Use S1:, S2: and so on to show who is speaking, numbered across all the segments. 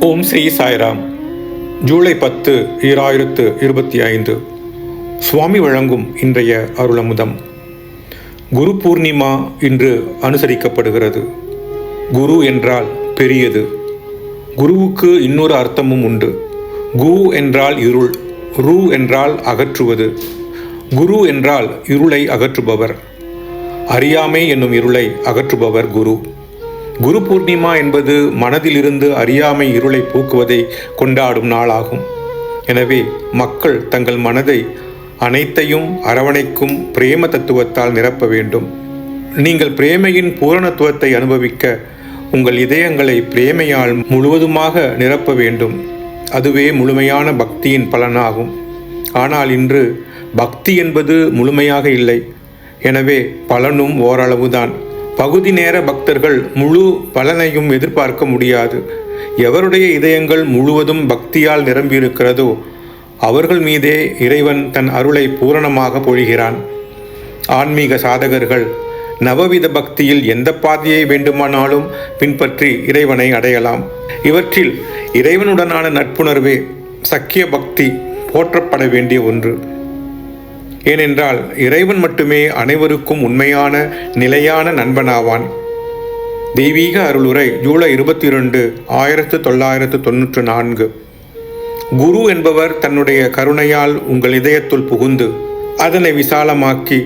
S1: ஓம் ஸ்ரீ சாய்ராம். ஜூலை பத்து ஈராயிரத்து இருபத்தி ஐந்து. சுவாமி வழங்கும் இன்றைய அருளமுதம். குரு பூர்ணிமா இன்று அனுசரிக்கப்படுகிறது. குரு என்றால் பெரியது. குருவுக்கு இன்னொரு அர்த்தமும் உண்டு. கு என்றால் இருள் ரு என்றால் அகற்றுவது. குரு என்றால் இருளை அகற்றுபவர். அறியாமை என்னும் இருளை அகற்றுபவர் குரு. குரு பூர்ணிமா என்பது மனதிலிருந்து அறியாமை இருளை போக்குவதை கொண்டாடும் நாளாகும். எனவே மக்கள் தங்கள் மனதை அனைத்தையும் அரவணைக்கும் பிரேம தத்துவத்தால் நிரப்ப வேண்டும். நீங்கள் பிரேமையின் பூரணத்துவத்தை அனுபவிக்க உங்கள் இதயங்களை பிரேமையால் முழுவதுமாக நிரப்ப வேண்டும். அதுவே முழுமையான பக்தியின் பலனாகும். ஆனால் இன்று பக்தி என்பது முழுமையாக இல்லை. எனவே பலனும் ஓரளவுதான். பகுதி நேர பக்தர்கள் முழு பலனையும் எதிர்பார்க்க முடியாது. எவருடைய இதயங்கள் முழுவதும் பக்தியால் நிரம்பியிருக்கிறதோ அவர்கள் மீதே இறைவன் தன் அருளை பூரணமாக பொழிகிறான். ஆன்மீக சாதகர்கள் நவவித பக்தியில் எந்த பாதையை வேண்டுமானாலும் பின்பற்றி இறைவனை அடையலாம். இவற்றில் இறைவனுடனான நட்புணர்வே சக்கிய பக்தி போற்றப்பட வேண்டிய ஒன்று. ஏனென்றால் இறைவன் மட்டுமே அனைவருக்கும் உண்மையான நிலையான நண்பனாவான். தெய்வீக அருளுரை ஜூலை இருபத்தி இரண்டு ஆயிரத்து தொள்ளாயிரத்து தொன்னூற்று நான்கு. குரு என்பவர் தன்னுடைய கருணையால் உங்கள் இதயத்துள் புகுந்து அதனை விசாலமாக்கி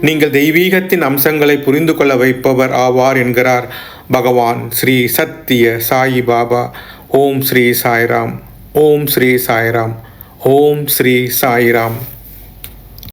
S1: நீங்கள் தெய்வீகத்தின் அம்சங்களை புரிந்து கொள்ள வைப்பவர் ஆவார் என்கிறார் பகவான் ஸ்ரீ சத்திய சாயி பாபா. ஓம் ஸ்ரீ சாய்ராம் ஓம் ஸ்ரீ சாய்ராம் ஓம் ஸ்ரீ சாய்ராம்.